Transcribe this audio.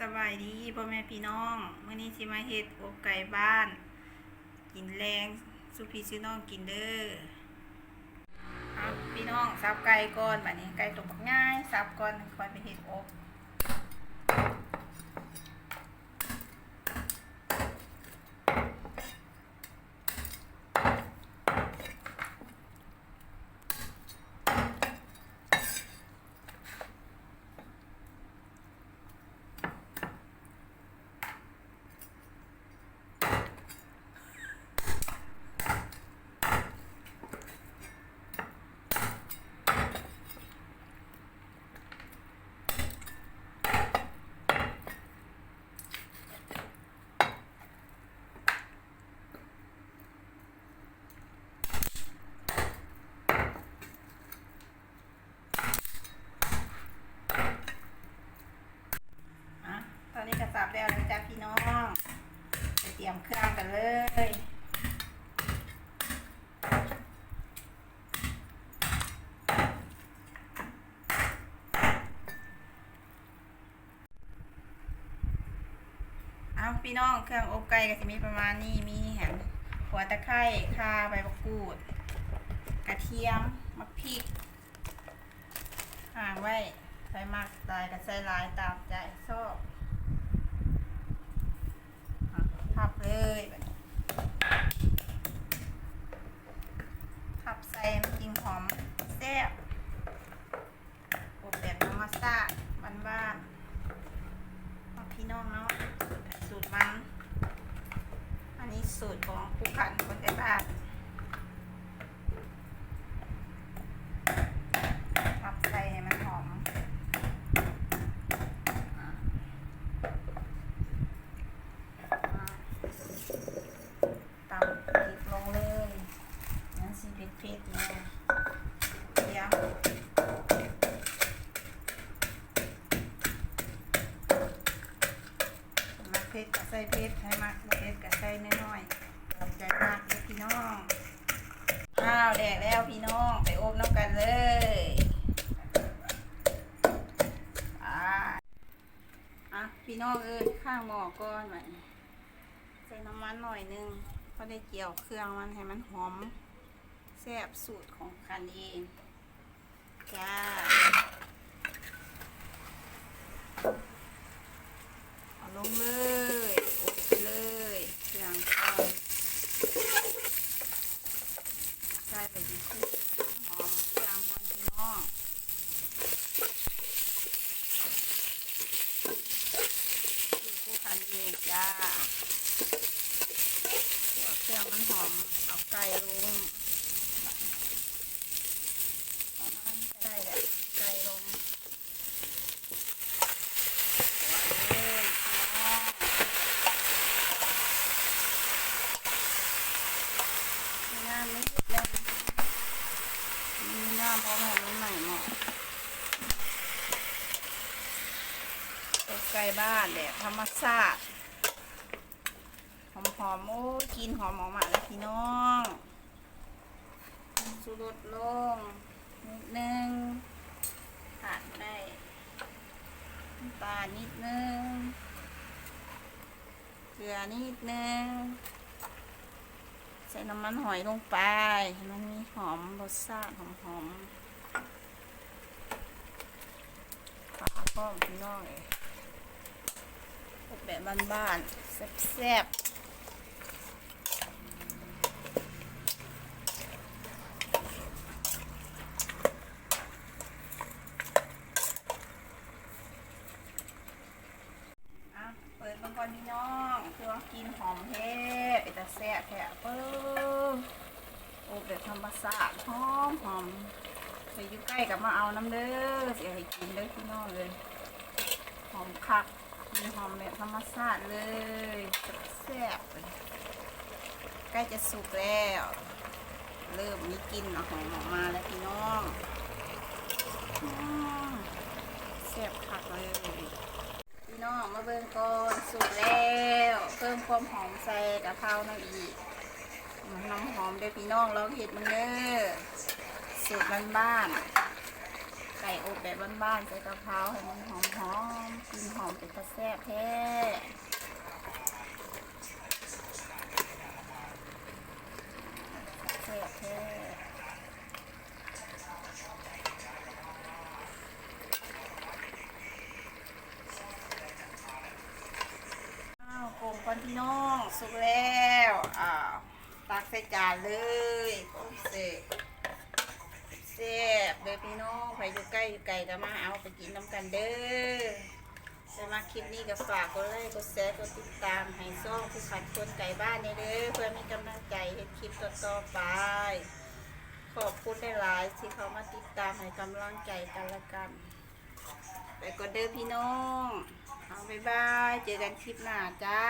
สบายดีพ่อแม่พี่น้องมื้อนี้สิมาเฮ็ดอบไก่บ้าน กินแรงสุพี่ซื้อน้องกินเด้อเอาพี่น้องสับไก่ก่อนบัดนี้ไก่ตกง่ายสับก่อนค่อยไปเฮ็ดอบ อะตอนนี้ก็สับแล้วนะจ๊ะพี่น้องไปเตรียมเครื่ อนเลย เอาพี่น้องเครื่องอบไก่ก็จะมีประมาณนี้มีแหมหัวตะไคร้ข่าใบมะกรูด กระเทียมมะพริกห่างไว้ใส่มากลายกับใส่ลายตามใจชอบอะ พับเลยแบบนี้พับใส่มันจริงหอมแซ่บอบแบบธรรมชาติบ้านๆเอาพี่น้องเนาะสูตรมันอันนี้สูตรของผู้ขันคนไทยบ้านพับใส่ให้มันหอมอะอะตำพริกลงเลยนั่นสิเผ็ดๆเนี่ยเดี๋ยว มักเผ็ดก็ใส่เผ็ดให้มักบ่เผ็ดก็ใส่น้อยๆตามใจมากเลยพี่น้องอ้าวแดกแล้วพี่น้องไปอบน้ำกันเลยอ่าอะพี่น้องเอ้ยข้างหม้อก่อนไหมใส่น้ำมันหน่อยนึงก็ได้เกี่ยวเครื่องมันให้มันหอมแซ่บสูตรของคันเองจ้าเอาลงเลยอบไปเลยเครื่องก่อน ใส่ไปดีที่หอมเครื่องก่อนพี่น้องคือผู้พันเองจ้าหัวเครื่องมันหอม เอาไก่ลงประมาณนี้ก็ได้แหละไก่ลงหัวเลยพี่น้องงานไม่หยุดเลย มีหน้าพร้อมของรุ่นใหม่เหมาะ ตกไก่บ้านแบบธรรมชาติหอมหอมโอ้กินหอมออกมาแล้วพี่น้องสูรสลงนิดนึงขาดได้ตาลนิดนึงเกลือนิดนึงใส่น้ำมันหอยลงไปมันมีหอมรสชาติหอมหอมๆฝาป้อมพี่น้องเอบ แบบบ้านๆแซ่บๆอะเปิดมังกรพี่น้องคือว่ากินหอมแท้เป็นตาแซ่แท้เปิ้ลอบแบบธรรมชาติหอมหอมไปอยู่ใกล้กับมาเอาน้ำเด้อเสียให้กินเด้อพี่น้องเลย หอมคัก กินหอมแบบธรรมชาติเลยแซ่บเลยใกล้จะสุกแล้ว เริ่มมีกลิ่นหอมออกมาแล้วพี่น้องแซ่บคักเลยพี่น้องมาเบิ่งก่อนสุกแล้ว เพิ่มความหอมใส่กะเพราหน่อยอีกน้ำหอมเด้พี่น้องลองเห็ดมันเด้อสูตรบ้านๆ ไก่อบแบบบ้านๆใส่กะเพราให้มันหอมๆกลินหอมเป็นตาแซบแท้แซ่บแท้อ้าวโกงก่อนพี่น้องสุกแล้วอ้าวตักใส่จานเลยโอ้เสก แซ่บเด้อพี่น้องใครอยู่ใกล้อยู่ไกลก็มาเอาไปกินน้ำกันเด้อสำหรับคลิปนี้ก็ฝากกดไลค์กดแชร์กดติดตามให้ซ่องผู้ขัดคนไก่บ้านนี่เด้อเพื่อมีกำลังใจให้คลิปต่อๆไป ขอบคุณหลายๆที่เขามาติดตามให้กำลังใจกันละกัน ไปกดเด้อพี่น้อง เอาบ๊ายบาย เจอกันคลิปหน้าจ้า